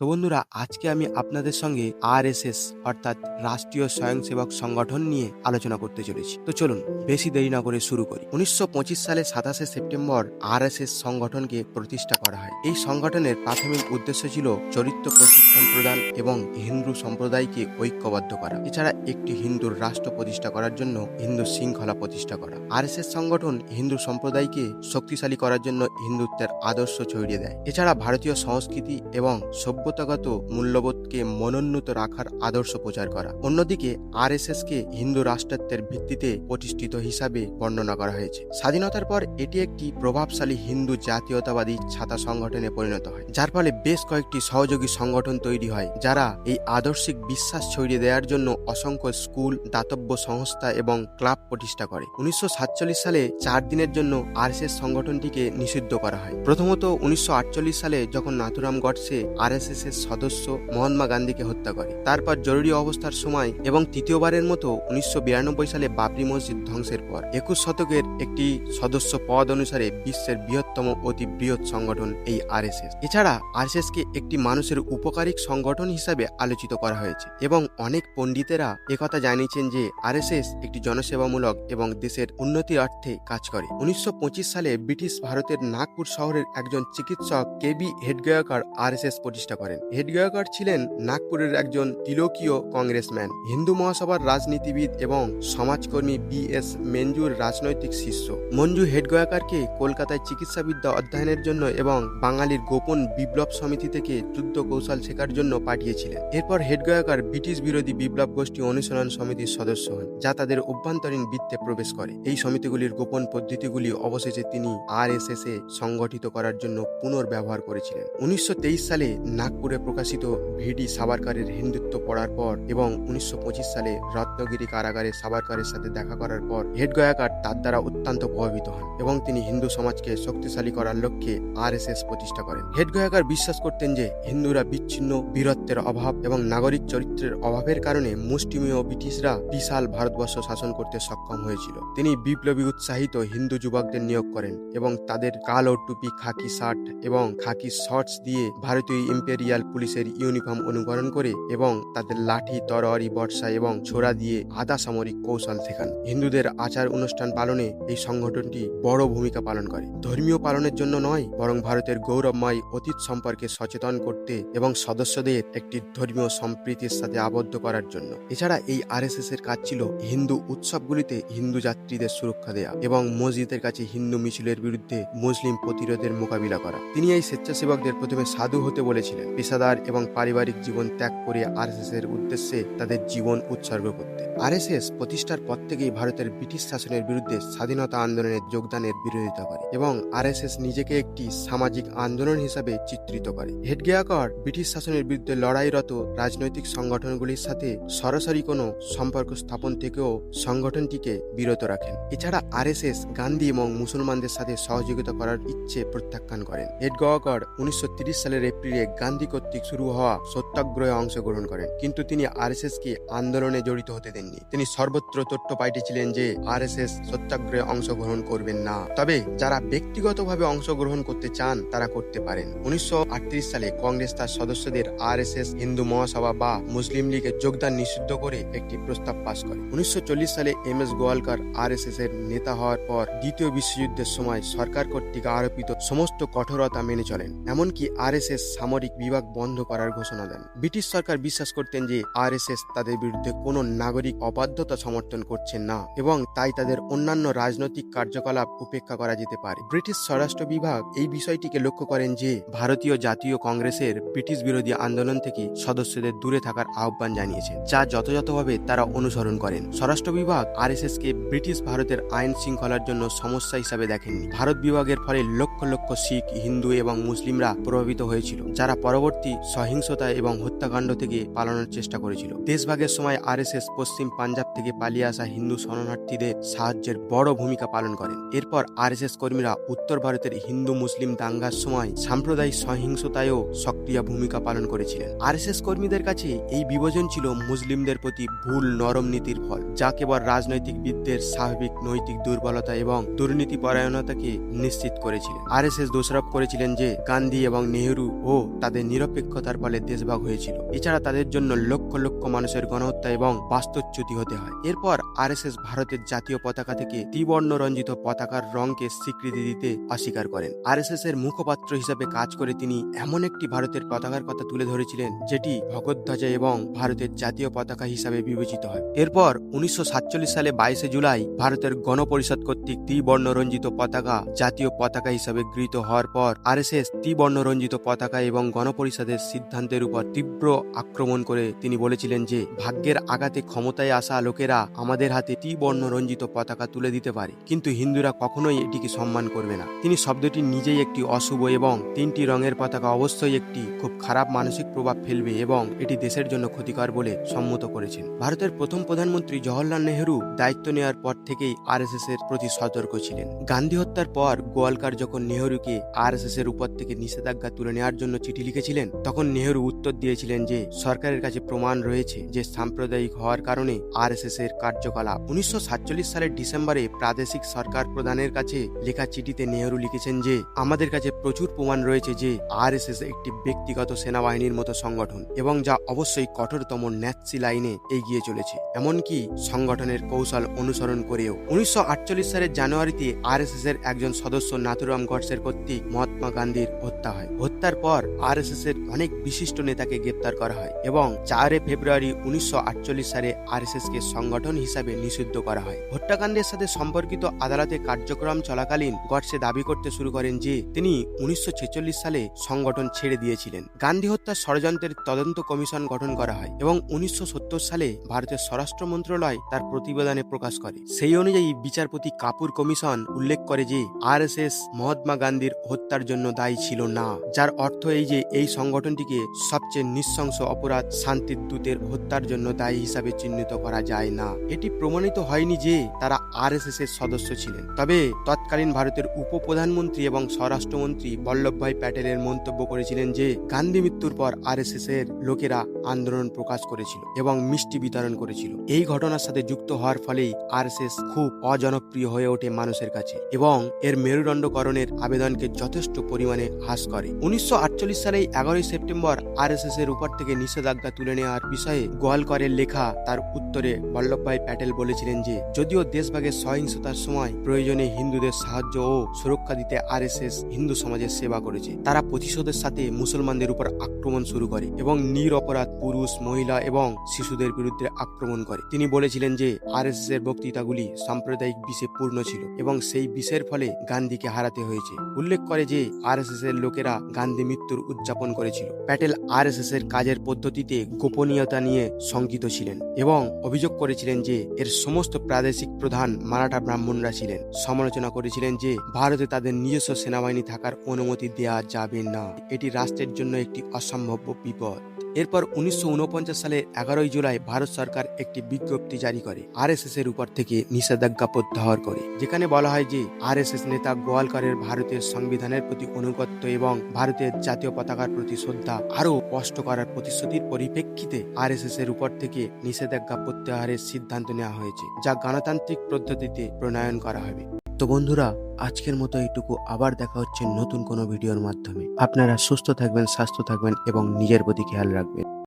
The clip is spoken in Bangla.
তো বন্ধুরা, আজকে আমি আপনাদের সঙ্গে আরএসএস অর্থাৎ রাষ্ট্রীয় স্বয়ংসেবক সংগঠন নিয়ে আলোচনা করতে চলেছি। তো চলুন, বেশি দেরি না করে শুরু করি। উনিশশো সালে সাতাশে সেপ্টেম্বর আরএসএস সংগঠনকে প্রতিষ্ঠা করা হয়। এই সংগঠনের প্রাথমিক উদ্দেশ্য ছিল চরিত্র প্রশিক্ষণ প্রদান এবং হিন্দু সম্প্রদায়কে ঐক্যবদ্ধ করা। এছাড়া একটি হিন্দুর রাষ্ট্র প্রতিষ্ঠা করার জন্য হিন্দু শৃঙ্খলা প্রতিষ্ঠা করা। আরএসএস সংগঠন হিন্দু সম্প্রদায়কে শক্তিশালী করার জন্য হিন্দুত্বের আদর্শ ছড়িয়ে দেয়। এছাড়া ভারতীয় সংস্কৃতি এবং সভ্যতাগত মূল্যবোধকে মনোন্নত রাখার আদর্শ প্রচার করা। অন্যদিকে আরএসএস কে হিন্দু রাষ্ট্রত্বের ভিত্তিতে প্রতিষ্ঠিত হিসাবে বর্ণনা করা হয়েছে। স্বাধীনতার পর এটি একটি প্রভাবশালী হিন্দু জাতীয়তাবাদী ছাতা সংগঠনে পরিণত হয়, যার ফলে বেশ কয়েকটি সহযোগী সংগঠন তৈরি হয়, যারা এই আদর্শিক বিশ্বাস ছড়িয়ে দেওয়ার জন্য অসংখ্য স্কুল, দাতব্য সংস্থা এবং ক্লাব প্রতিষ্ঠা করে। উনিশশো সাতচল্লিশ সালে চার দিনের জন্য আরএসএস সংগঠনটিকে নিষিদ্ধ করা হয়। প্রথমত, উনিশশো আটচল্লিশ সালে যখন নাথুরাম গডসে আরএসএস এর সদস্য মহাত্মা গান্ধীকে হত্যা করে। তারপর জরুরি অবস্থার সময় এবং তৃতীয়বারের মতো উনিশশো বিরানব্বই সালে বাবরি মসজিদ ধ্বংসের পর একুশ শতকের একটি সদস্য পদ অনুসারে বিশ্বের বৃহত্তম অতি বৃহৎ সংগঠন এই আরএসএস। এছাড়া আরএসএস কে একটি মানুষের উপকারিক সংগঠন হিসাবে আলোচিত করা হয়েছে এবং অনেক পণ্ডিতেরা একথা জানিয়েছেন যে আরএসএস একটি জনসেবামূলক এবং দেশের উন্নতির অর্থে কাজ করে। উনিশশো পঁচিশ সালে ব্রিটিশ ভারতের নাগপুর শহরের একজন চিকিৎসক কেবি হেডগেয়াকার আরএসএস প্রতিষ্ঠা করেন। হেডগেয়াকার ছিলেন নাগপুরের একজন তিলকীয় কংগ্রেসম্যান, হিন্দু মহাসভার রাজনীতিবিদ এবং সমাজকর্মী বি এস মেঞ্জুর রাজনৈতিক শিষ্য। মঞ্জু হেডগয়াকারকে কলকাতায় চিকিৎসাবিদ্যা অধ্যয়নের জন্য এবং বাঙালির গোপন বিপ্লব সমিতি থেকে যুদ্ধ কৌশল শেখার জন্য পাঠিয়েছিলেন। এরপর হেডগয়াকার ব্রিটিশ বিরোধী বিপ্লব গোষ্ঠী অনুশীলন সমিতির সদস্য হন, যা তাদের অভ্যন্তরীণ বৃত্তে প্রবেশ করে। এই সমিতিগুলির গোপন পদ্ধতিগুলি অবশেষে তিনি আর এ সংগঠিত করার জন্য পুনর্ব্যবহার করেছিলেন। উনিশশো তেইশ সালে নাগপুরে প্রকাশিত ভিডি সাবারকারের হিন্দুত্ব পড়ার পর এবং উনিশশো পঁচিশ সালে রত্নগিরি কারাগারে সাবারকারের সাথে দেখা করার পর হেড গয়াকার তার দ্বারা অত্যন্ত প্রভাবিত হন এবং তিনি হিন্দু সমাজকে শক্তিশালী করার লক্ষ্যে আর প্রতিষ্ঠা করেন। হেড গয়াকার বিশ্বাস করতেন যে হিন্দুরা বিচ্ছিন্ন, বীরত্বের অভাব এবং নাগরিক চরিত্রের অভাবের কারণে মুষ্টিমেয় ব্রিটিশরা বিশাল ভারতবর্ষ শাসন করতে সক্ষম হয়েছিল। তিনি বিপ্লবী উৎসাহিত হিন্দু যুবকদের নিয়োগ করেন এবং তাদের কালো টুপি, খাকি শার্ট এবং খাকি শর্টস দিয়ে ভারতীয় ইম্পেরিয়াল পুলিশের ইউনিফর্ম অনুকরণ করে এবং তাদের লাঠি, তরোয়ারি বর্ষা এবং ছোড়া দিয়ে আধা সামরিক কৌশল শেখান। হিন্দুদের আচার অনুষ্ঠান পালনে এই সংগঠনটি বড় ভূমিকা পালন করে। ধর্মীয় পালনের জন্য নয়, বরং ভারতের গৌরবময় অতীত সম্পর্কে সচেতন করতে এবং সদস্যদের একটি ধর্মীয় সম্প্রীতির সাথে আবদ্ধ করার জন্য। এছাড়া এই আরএসএস এর কাজ ছিল হিন্দু উৎসবগুলিতে হিন্দু যাত্রীদের সুরক্ষা দেয়া এবং মসজিদের কাছে হিন্দু মিছিলের বিরুদ্ধে মুসলিম প্রতিরোধের মোকাবিলা করা। তিনি এই স্বেচ্ছাসেবকদের প্রথমে সাধু হতে বলেছিলেন। পেশাদার এবং পারিবারিক জীবন ত্যাগ করে আরএসএস এর উদ্দেশ্যে তাদের জীবন উৎসর্গ করতে। আরএসএস প্রতিষ্ঠার পর থেকেই ভারতের ব্রিটিশ শাসনের বিরুদ্ধে স্বাধীনতা আন্দোলনে যোগদানের বিরোধিতা করে এবং আরএসএস নিজেকে একটি সামাজিক আন্দোলন হিসাবে চিত্রিত করে। হেডগেয়াকর ব্রিটিশ শাসনের বিরুদ্ধে লড়াইরত রাজনৈতিক সংগঠনগুলির সাথে সরাসরি কোনো সম্পর্ক স্থাপন থেকেও সংগঠনটিকে বিরত রাখেন। এছাড়া আরএসএস গান্ধী এবং মুসলমানদের সাথে সহযোগিতা করার ইচ্ছে প্রত্যাখ্যান করেন। হেডগেয়াকর উনিশশো সালের এপ্রিলে গান্ধী কর্তৃক শুরু হওয়া সত্যাগ্রহে অংশগ্রহণ করেন। কিন্তু তিনি আরএসএস কে আন্দোলনে জড়িত হতে দেননি। তিনি সর্বত্র তথ্য পাঠিয়েছিলেন যে আরএসএস সত্যাগ্রহে অংশগ্রহণ করবেন না। তবে যারা ব্যক্তিগতভাবে অংশগ্রহণ করতে চান, তারা করতে পারেন। উনিশশো সালে কংগ্রেস তার সদস্যদের আরএসএস, হিন্দু মহাসভা বা মুসলিম লীগে যোগদান নিষিদ্ধ করে একটি প্রস্তাব পাশ করে। উনিশশো চল্লিশ সালে এম এস গোয়ালকার আরএসএস এর নেতা হওয়ার পর দ্বিতীয় বিশ্বযুদ্ধের সময় সরকার কর্তৃক আরোপিত সমস্ত কঠোরতা মেনে চলেন। এমনকি আরএসএস সামরিক বিভাগ বন্ধ করার ঘোষণা দেন। ব্রিটিশ সরকার বিশ্বাস করতেন যে আরএসএস তাদের বিরুদ্ধে কোনো নাগরিক অবাধ্যতা সমর্থন করছেন না এবং তাই তাদের অন্যান্য রাজনৈতিক কার্যকলাপ উপেক্ষা করা যেতে পারে। ব্রিটিশ স্বরাষ্ট্র বিভাগ এই বিষয়টিকে লক্ষ্য করেন যে ভারতীয় জাতীয় কংগ্রেসের ব্রিটিশ বিরোধী আন্দোলন থেকে সদস্যদের দূরে থাকার আহ্বান জানিয়েছে, যা যথাযথভাবে তারা অনুসরণ করেন। স্বরাষ্ট্র বিভাগ আরএসএস কে ব্রিটিশ ভারতের আইন শৃঙ্খলার জন্য সমস্যা হিসাবে দেখেননি। ভারত বিভাগের ফলে লক্ষ লক্ষ শিখ, হিন্দু এবং মুসলিমরা প্রভাবিত হয়েছিল, যারা সহিংসতা এবং হত্যাকাণ্ড থেকে পালানোর চেষ্টা করেছিল। দেশভাগের সময় আরএসএস পশ্চিম পাঞ্জাব থেকে পালিয়ে আসা হিন্দু শরণার্থীদের সাহায্যের বড় ভূমিকা পালন করেন। এরপর আরএসএস কর্মীরা উত্তর ভারতের হিন্দু মুসলিম দাঙ্গার সময় সাম্প্রদায়িক সহিংসতায়ও সক্রিয় ভূমিকা পালন করেছিলেন। আরএসএস কর্মীদের কাছে এই বিভাজন ছিল মুসলিমদের প্রতি ভুল নরম নীতির ফল, যা কেবল রাজনৈতিকবিদদের স্বাভাবিক নৈতিক দুর্বলতা এবং দুর্নীতি পরায়ণতাকে নিশ্চিত করেছিলেন আরএসএস দোষারোপ করেছিলেন যে গান্ধী এবং নেহরু ও তাদের নিরপেক্ষতার ফলে দেশভাগ হয়েছিল। এছাড়া তাদের জন্য লক্ষ লক্ষ মানুষের গণহত্যা এবং বাস্তুচ্যুতি হতে হয়। এরপর আরএসএস ভারতের জাতীয় পতাকা থেকে ত্রিবর্ণ রঞ্জিত পতাকার রংকে স্বীকৃতি দিতে অস্বীকার করেন। আরএসএস এর মুখপাত্র হিসাবে কাজ করে তিনি এমন একটি ভারতের পতাকার কথা তুলে ধরেছিলেন, যেটি ভগৎধ্বজা এবং ভারতের জাতীয় পতাকা হিসাবে বিবেচিত হয়। এরপর উনিশশো সাতচল্লিশ সালে বাইশে জুলাই ভারতের গণপরিষদ কর্তৃক ত্রিবর্ণ রঞ্জিত পতাকা জাতীয় পতাকা হিসাবে গৃহীত হওয়ার পর আরএসএস ত্রিবর্ণ রঞ্জিত পতাকা এবং গণপরিষদের সিদ্ধান্তের উপর তীব্র আক্রমণ করে তিনি বলেছিলেন যে, ভাগ্যের আঘাতে ক্ষমতায় আসা লোকেরা আমাদের হাতে ত্রিবর্ণ রঞ্জিত পতাকা তুলে দিতে পারে। কিন্তু হিন্দুরা কখনোই এটিকে সম্মান করবে না। তিনি শব্দটি নিজেই একটি অশুভ এবং তিনটি রঙের পতাকা অবশ্যই একটি খুব খারাপ মানসিক প্রভাব ফেলবে এবং এটি দেশের জন্য ক্ষতিকর বলে সম্মত করেছেন। ভারতের প্রথম প্রধানমন্ত্রী জওহরলাল নেহরু দায়িত্ব নেওয়ার পর থেকেই আরএসএস এর প্রতি সতর্ক ছিলেন। গান্ধী হত্যার পর গোয়ালকার যখন নেহরুকে আরএসএস এর উপর থেকে নিষেধাজ্ঞা তুলে নেওয়ার জন্য চিঠি লিখেছিলেন তখন নেহরু উত্তর দিয়েছিলেন যে, সরকারের কাছে প্রমাণ রয়েছে যে সাম্প্রদায়িক হওয়ার কারণে আরএসএস এর কার্যকলাপ। উনিশশো সালের ডিসেম্বরে প্রাদেশিক সরকার প্রধানের কাছে লেখা চিঠিতে নেহরু লিখেছেন যে, আমাদের কাছে প্রচুর প্রমাণ রয়েছে যে, আরএসএস একটি ব্যক্তিগত সেনাবাহিনীর মতো সংগঠন এবং যা অবশ্যই কঠোরতম ন্যাচি লাইনে এগিয়ে চলেছে। এমনকি সংগঠনের কৌশল অনুসরণ করেও। উনিশশো আটচল্লিশ সালের জানুয়ারিতে আরএসএস এর একজন সদস্য নাথুরাম গডসের কর্তৃক মহাত্মা গান্ধীর হত্যা হয়। হত্যার পর আর আরএসএস এর অনেক বিশিষ্ট নেতাকে গ্রেপ্তার করা হয় এবং চারে ফেব্রুয়ারি উনিশশো সালে আরএসএস কে সংগঠন হিসাবে নিষিদ্ধ করা হয়। হত্যাকাণ্ডের সাথে সম্পর্কিত আদালতে কার্যক্রম চলাকালীন গডসে দাবি করতে শুরু করেন যে, তিনি উনিশশো সালে সংগঠন ছেড়ে দিয়েছিলেন। গান্ধী হত্যার ষড়যন্ত্রের তদন্ত কমিশন গঠন করা হয় এবং উনিশশো সত্তর সালে ভারতের স্বরাষ্ট্র মন্ত্রণালয় তার প্রতিবেদনে প্রকাশ করে। সেই অনুযায়ী বিচারপতি কাপুর কমিশন উল্লেখ করে যে, আরএসএস মহাত্মা গান্ধীর হত্যার জন্য দায়ী ছিল না, যার অর্থ এই যে এই সংগঠনটিকে সবচেয়ে নৃশংস অপরাধ শান্তির দূতের হত্যার জন্য দায়ী হিসাবে চিহ্নিত করা যায় না। এটি প্রমাণিত হয়নি যে তারা আরএসএস এর সদস্য ছিলেন। তবে তৎকালীন ভারতের উপপ্রধানমন্ত্রী এবং স্বরাষ্ট্রমন্ত্রী বল্লভভাই প্যাটেলের মন্তব্য করেছিলেন যে, গান্ধী মৃত্যুর পর আরএসএস এর লোকেরা আন্দোলন প্রকাশ করেছিল এবং মিষ্টি বিতরণ করেছিল। এই ঘটনার সাথে যুক্ত হওয়ার ফলেই আরএসএস খুব অজনপ্রিয় হয়ে ওঠে মানুষের কাছে এবং এর মেরুদণ্ডকরণের আবেদনকে যথেষ্ট পরিমাণে হ্রাস করে। উনিশশো আটচল্লিশ সালে এগারোই সেপ্টেম্বর আরএসএস এর উপর থেকে নিষেধাজ্ঞা তুলে নেওয়ার বিষয়ে গোয়ালকরের লেখা তার উত্তরে বল্লভভাই প্যাটেল বলেছিলেন যে, যদিও দেশভাগের সহিংসতার সময় প্রয়োজনে হিন্দুদের সাহায্য ও সুরক্ষা দিতে আরএসএস হিন্দু সমাজের সেবা করেছে, তারা প্রতিশোধের সাথে মুসলমানদের উপর আক্রমণ শুরু করে এবং নিরপরাধ পুরুষ, মহিলা এবং শিশুদের বিরুদ্ধে আক্রমণ করে। তিনি বলেছিলেন যে আরএসএস এর বক্তৃতাগুলি সাম্প্রদায়িক বিষে পূর্ণ ছিল এবং সেই বিষের ফলে গান্ধীকে হারাতে হয়েছে। উল্লেখ করে যে আরএসএস এর লোকেরা গান্ধী মৃত্যুর উদযাপন করেছিল। প্যাটেল এস এর কাজের পদ্ধতিতে গোপনীয়তা নিয়ে শঙ্কিত ছিলেন এবং অভিযোগ করেছিলেন যে এর সমস্ত প্রাদেশিক প্রধান মারাঠা ব্রাহ্মণরা ছিলেন। সমালোচনা করেছিলেন যে ভারতে তাদের নিজস্ব সেনাবাহিনী থাকার অনুমতি দেওয়া যাবে না। এটি রাষ্ট্রের জন্য একটি অসম্ভব বিপদ। এরপর উনিশশো সালের এগারোই জুলাই ভারত সরকার একটি বিজ্ঞপ্তি জারি করে আরএসএস এর উপর থেকে নিষেধাজ্ঞা প্রত্যাহার করে, যেখানে বলা হয় যে আরএসএস নেতা গোয়ালকারের ভারতের সংবিধানের প্রতি অনুগত্য এবং ভারতের জাতীয় পতাকার প্রতি শ্রদ্ধা আরও স্পষ্ট করার প্রতিশ্রুতির পরিপ্রেক্ষিতে আরএসএস এর উপর থেকে নিষেধাজ্ঞা প্রত্যাহারের সিদ্ধান্ত নেওয়া হয়েছে, যা গণতান্ত্রিক পদ্ধতিতে প্রণয়ন করা হবে। তো বন্ধুরা, আজকের মতো এইটুকু। আবার দেখা হচ্ছে নতুন কোনো ভিডিওর মাধ্যমে। আপনারা সুস্থ থাকবেন, স্বাস্থ্য থাকবেন এবং নিজের প্রতি খেয়াল রাখবেন।